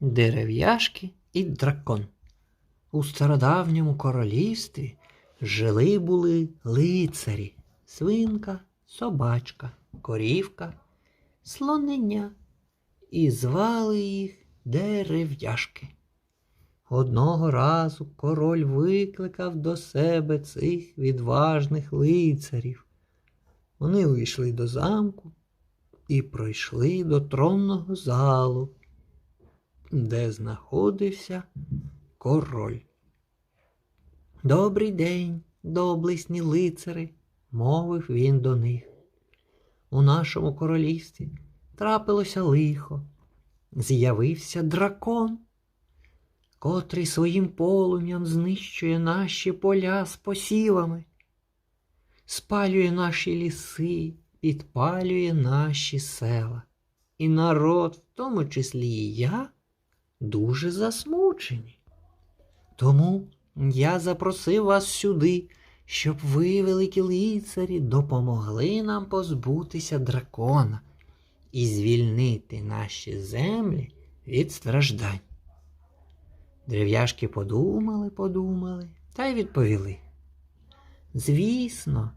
Дерев'яшки і дракон. У стародавньому королівстві жили були лицарі, свинка, собачка, корівка, слонення, і звали їх дерев'яшки. Одного разу король викликав до себе цих відважних лицарів. Вони увійшли до замку і пройшли до тронного залу, де знаходився король. Добрий день, доблесні лицари, мовив він до них. У нашому королівстві трапилося лихо, з'явився дракон, котрий своїм полум'ям знищує наші поля з посівами, спалює наші ліси, підпалює наші села. І народ, в тому числі і я, дуже засмучені. Тому я запросив вас сюди, щоб ви, великі лицарі, допомогли нам позбутися дракона і звільнити наші землі від страждань. Дерев'яшки подумали, подумали та й відповіли. Звісно,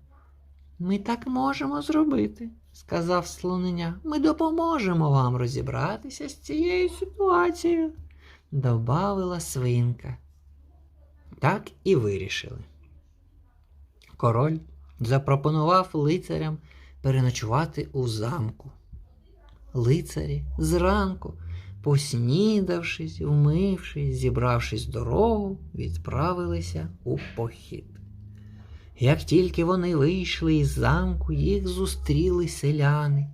ми так можемо зробити, сказав слонення. Ми допоможемо вам розібратися з цією ситуацією, добавила свинка. Так і вирішили. Король запропонував лицарям переночувати у замку. Лицарі зранку, поснідавшись, вмившись, зібравшись дорогу, відправилися у похід. Як тільки вони вийшли із замку, їх зустріли селяни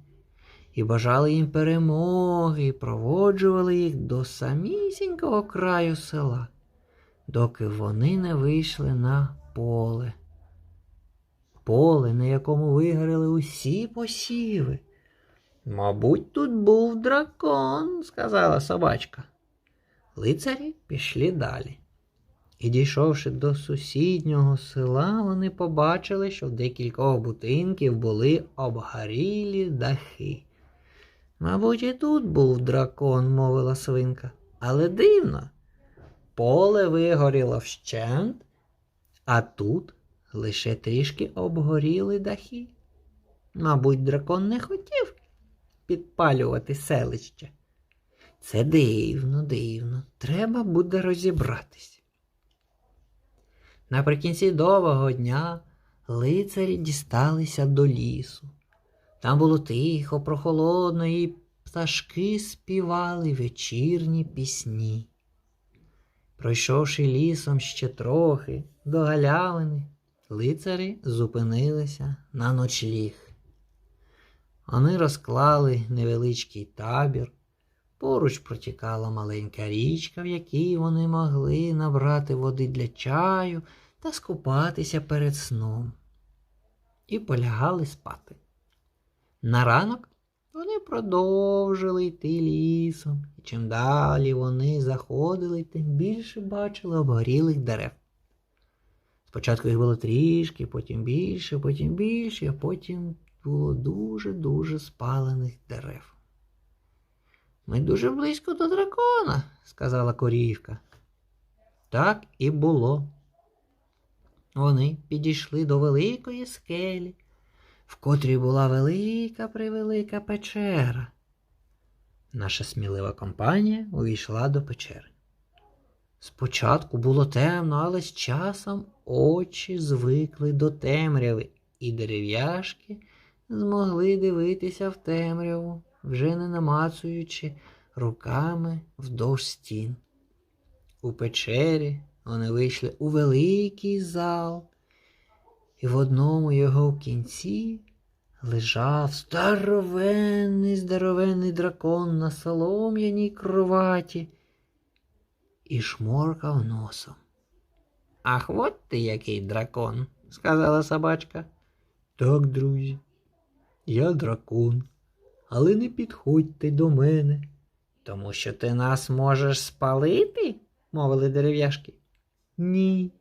і бажали їм перемоги, і проводжували їх до самісінького краю села, доки вони не вийшли на поле. Поле, на якому вигорали усі посіви. Мабуть, тут був дракон, сказала собачка. Лицарі пішли далі. І, дійшовши до сусіднього села, вони побачили, що в декількох будинків були обгорілі дахи. Мабуть, і тут був дракон, мовила свинка. Але дивно, поле вигоріло вщент, а тут лише трішки обгоріли дахи. Мабуть, дракон не хотів підпалювати селище. Це дивно, дивно. Треба буде розібратись. Наприкінці довгого дня лицарі дісталися до лісу. Там було тихо, прохолодно, і пташки співали вечірні пісні. Пройшовши лісом ще трохи до галявини, лицарі зупинилися на ночліг. Вони розклали невеличкий табір, поруч протікала маленька річка, в якій вони могли набрати води для чаю та скупатися перед сном, і полягали спати. На ранок вони продовжили йти лісом, і чим далі вони заходили, тим більше бачили обгорілих дерев. Спочатку їх було трішки, потім більше, потім більше, а потім було дуже-дуже спалених дерев. Ми дуже близько до дракона, сказала корівка. Так і було. Вони підійшли до великої скелі, в котрій була велика превелика печера. Наша смілива компанія увійшла до печери. Спочатку було темно, але з часом очі звикли до темряви, і дерев'яшки змогли дивитися в темряву, вже не намацуючи руками вдовж стін. У печері вони вийшли у великий зал, і в одному його в кінці лежав здоровенний здоровенний дракон на солом'яній кроваті і шморкав носом. Ах, от ти який дракон, сказала собачка. Так, друзі, я дракон, але не підходьте до мене, тому що ти нас можеш спалити, мовили дерев'яшки. Ні,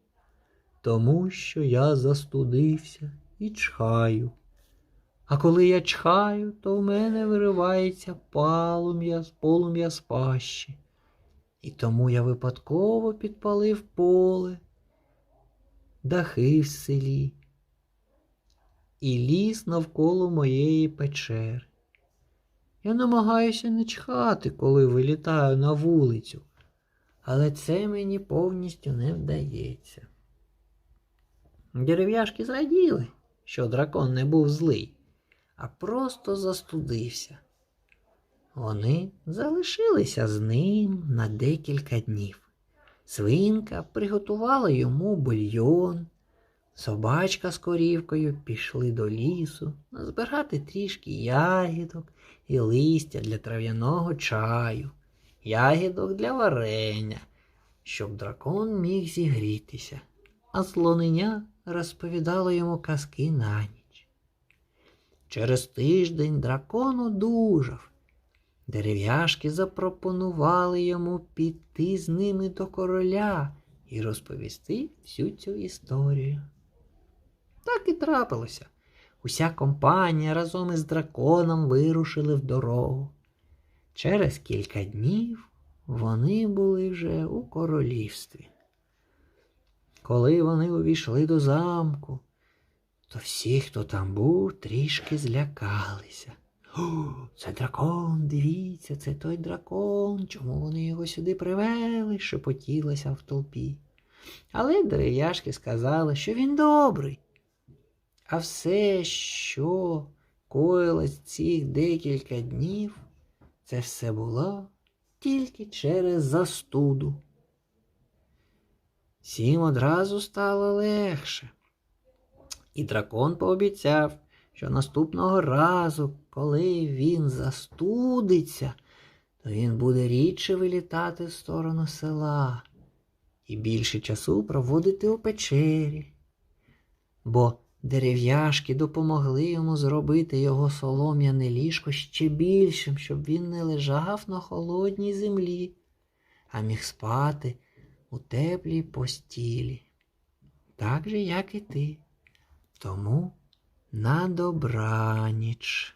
тому що я застудився і чхаю. А коли я чхаю, то в мене виривається полум'я полум'я з пащі. І тому я випадково підпалив поле, дахи в селі і ліс навколо моєї печери. Я намагаюся не чхати, коли вилітаю на вулицю, але це мені повністю не вдається. Дерев'яшки зраділи, що дракон не був злий, а просто застудився. Вони залишилися з ним на декілька днів. Свинка приготувала йому бульйон, собачка з корівкою пішли до лісу збирати трішки ягідок і листя для трав'яного чаю, ягідок для варення, щоб дракон міг зігрітися, а слоненя розповідало йому казки на ніч. Через тиждень дракон одужав. Дерев'яшки запропонували йому піти з ними до короля і розповісти всю цю історію. Так і трапилося. Уся компанія разом із драконом вирушили в дорогу. Через кілька днів вони були вже у королівстві. Коли вони увійшли до замку, то всі, хто там був, трішки злякалися. Це дракон, дивіться, це той дракон. Чому вони його сюди привели? шепотілося в толпі. Але дерев'яшки сказали, що він добрий. А все, що коїлось цих декілька днів, це все було тільки через застуду. Всім одразу стало легше. І дракон пообіцяв, що наступного разу, коли він застудиться, то він буде рідше вилітати в сторону села і більше часу проводити у печері. Бо дерев'яшки допомогли йому зробити його солом'яне ліжко ще більшим, щоб він не лежав на холодній землі, а міг спати у теплій постілі. Так же, як і ти. Тому на добраніч.